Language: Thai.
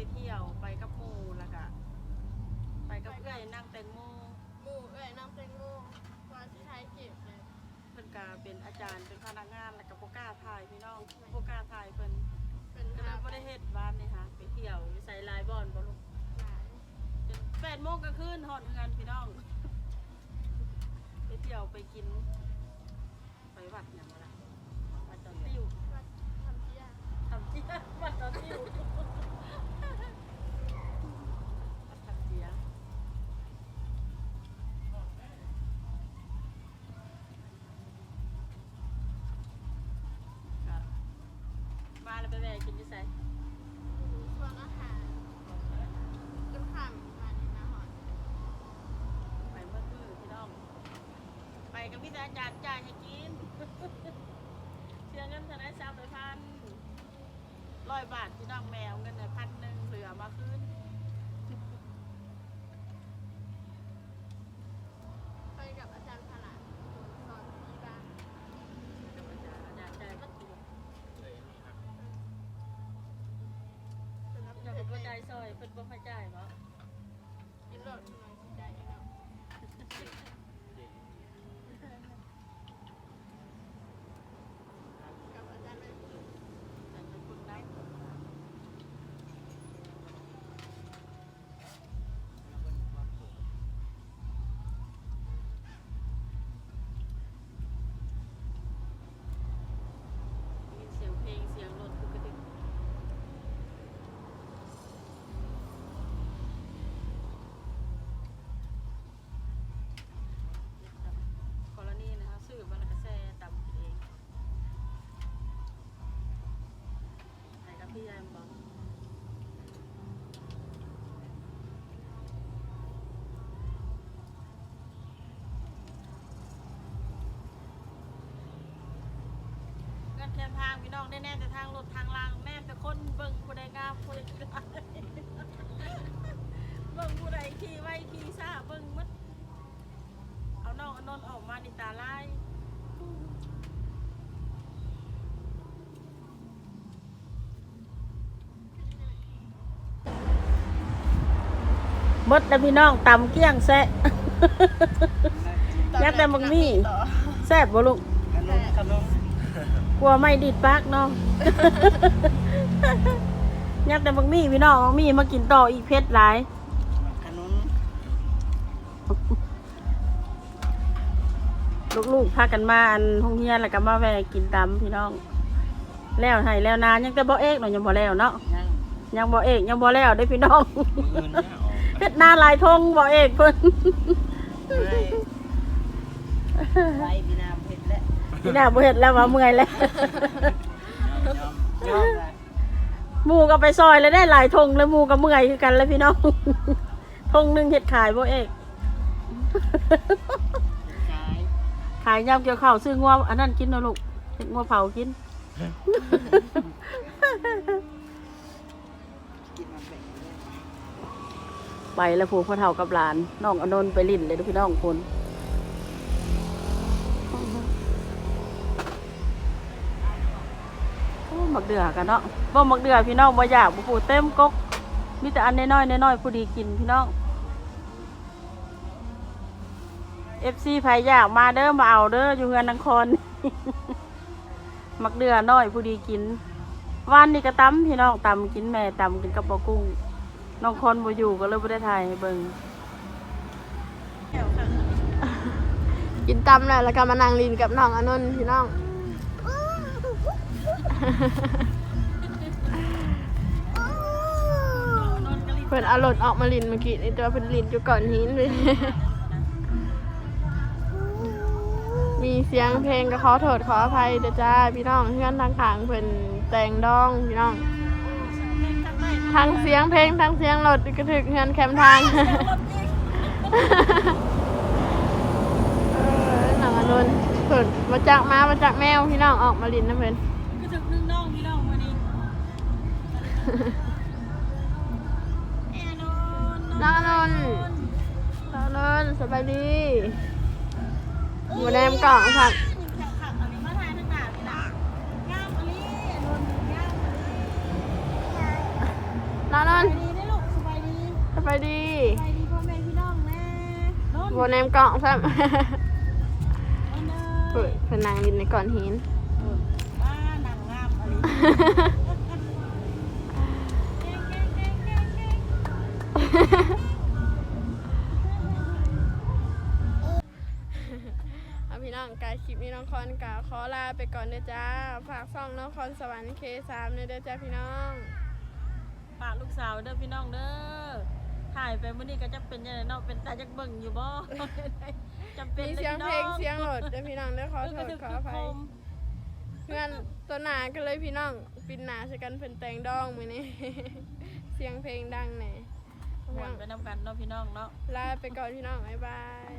ไปเที่ยวไปกับหมูแล้วก็ไปกับเพื่อนนั่งแตงโมหมูเอ้ยน้ำเต็งโม่วาที่ไทยเก็บเลยเพื่อนก็เป็นอาจารย์เป็นพนักงานแล้วก็โปกล้าถ่ายพี่น้องโปกล้าถ่ายเพื่อนเป็นก็เลยไม่ได้เห็นวานนี่ค่ะไปเที่ยวอยู่ใส่ลายบอลบอลลูกหลายจนแปดโมงกลางคืนหอดเงินพี่น้อง ไปเที่ยวไปกิน ไปวัดอย่างไรวัดตอนติ้ว วัดทำเที่ย ทำเจียวัดตอนติ้ววัดทำเจีย ครับมาแล้วไปแวะกินที่ไส ส่วนอาหารจนข้ามมาในนาหอน ไปเมื่อคืนพี่น้อง ไปกับพี่อาจารย์จ่ายให้กิน เชื่อเงินเท่าไหรสามร้อยพันร้อยบาทพี่น้องแมวเงินเนี่ยพันหนึ่งเหลือมาคืนไปกับอาจารย์ผลาดสอนที่บ้านกับอาจารย์อาจารย์จ่ายก็ถูกเป็นนักจะเรีเป็ยนนว่าจ่ายซอยเป็นบ่ค่อยจ่ายบ่ แคมทางพี่น้องแน่ๆแต่ทางรถทางรางแน่แต่คนเบิ่งผู้ใดงามผู้ใดขี้ร้ายเบิ่งผู้ใดขี่ไว้ขี่ซ่าเบิ่งหมัดเอาน้องอนนท์ออกมาในตาลายมดแล้วพี่น้องตำเกี้ยงแซะยักษ์แต่บักมี่แซ่บบ่ลูกขนมขนม กลัวไม่ดิดปากเนาะ ยักษ์แต่บักมี่พี่น้องบักมี่มากินต่ออีกเพชรหลายขนมลูกๆพากันมาอันห้องเฮียนแล้วก็มาแวะกินตำพี่น้อง แล้วให้แล้วนานยังแต่บ่เอกเนาะยังบ่แล้วเนาะยังยังบ่เอกยังบ่แล้วได้อพี่น้องมือเนี่ยออกเพชรหน้าหลายทงบ่เอกเพิ่นเลยไปพี่นาเผ็ดแล้ว พี่น้าบ่เฮ็ดแล้วว่าเมื่อยแล้วหมูก็ไปซอยแล้วได้หลายทงแล้วหมูก็เมื่อยคือกันแล้วพี่น้องทงหนึงเฮ็ดขายบ่เอกขายยยามเกี่ยวข้าวซื้องัวอันนั้นกินนะลูกเฮ็ดงัวเผากินไปแล้วผูกพ่อเฒ่ากับหลานน้องอนนท์ไปลิ้นเลยเด้อพี่น้องคน โอ้มักเดือกันเนาะบ่มักเดือพี่น้องบ่อยากบ่ปูเต็มกกมีแต่อันน้อยๆน้อยๆผู้ดีกินพี่น้อง FC ไผอยากมาเด้อมาเอาเด้ออยู่เฮือนนครมักเดือน้อยผู้ดีกินวานนี่ก็ตำพี่น้องตำกินแม่ตำกินกับปลากุ้งน้องคนบ่อยู่ก็เลยบ่ได้ถ่ายให้เบิ่งกินตำเลยแล้วก็มานั่งลินกับน้องอนนท์พี่น้อง เพิ่นเอารถออกมาลินเมื่อกี้นี่ตัวเพิ่นลินอยู่ก่อนหินเลยมีเสียงเพลงก็ขอโทษขออภัยเด้อจ้าพี่น้องเพื่อนทางขางเพิ่นแต่งดองพี่น้องทั้งเสียงเพลงทั้งเสียงรถกระถึกเฮือนแคมทางหนังอนุนเพิ่นมาจากมามาจากแมวพี่น้องออกมาลินนะเพิ่น ก็ถึงนึ่งน้องพี่น้องวันนี้แอนนนน้องอนุนน้องอนุนสบายดีอยู่แนมกล่องค่ะขับอันนี้มาทายทั้งหนาพี่น้องงามอันนี้นนงามอันนี้น้องอนุนดีได้ลูกสบายดีสบายดีสบายดีพ่อแม่พี่น้องแม่นนบนแนมกล่องซ้ำนนเปิดเพนนางลินในก่อนหิน บ้านนางงามอันนี้ เก่งเก่งเก่งเก่งเก่งเอาพี่น้องกายคลิปนี้น้องคอนกาขอลาไปก่อนเด้อจ้าฝากซ่องน้องคอนสวรรค์เคสามเด้อจ้าพี่น้องฝากลูกสาวเด้อพี่น้องเด้อถ่ายไปมื้อนี้ก็จะเป็นยังไงเนาะเป็นตาจักเบิ่งอยู่บ่จำเป็นมีเลยเสียงพี่เพลงน้องเสียงโหลดเด้อพี่น้องเด้อขอโทษขออภัย เพื่อนตัวหนากันเลยพี่น้องปินหนาใส่กันเพิ่นแต่งดองมื้อนี้ เสียงเพลงดังแหน่หวนไปนำกันเนาะพี่น้องเนาะ ลาไปก่อนพี่น้องบ๊ายบาย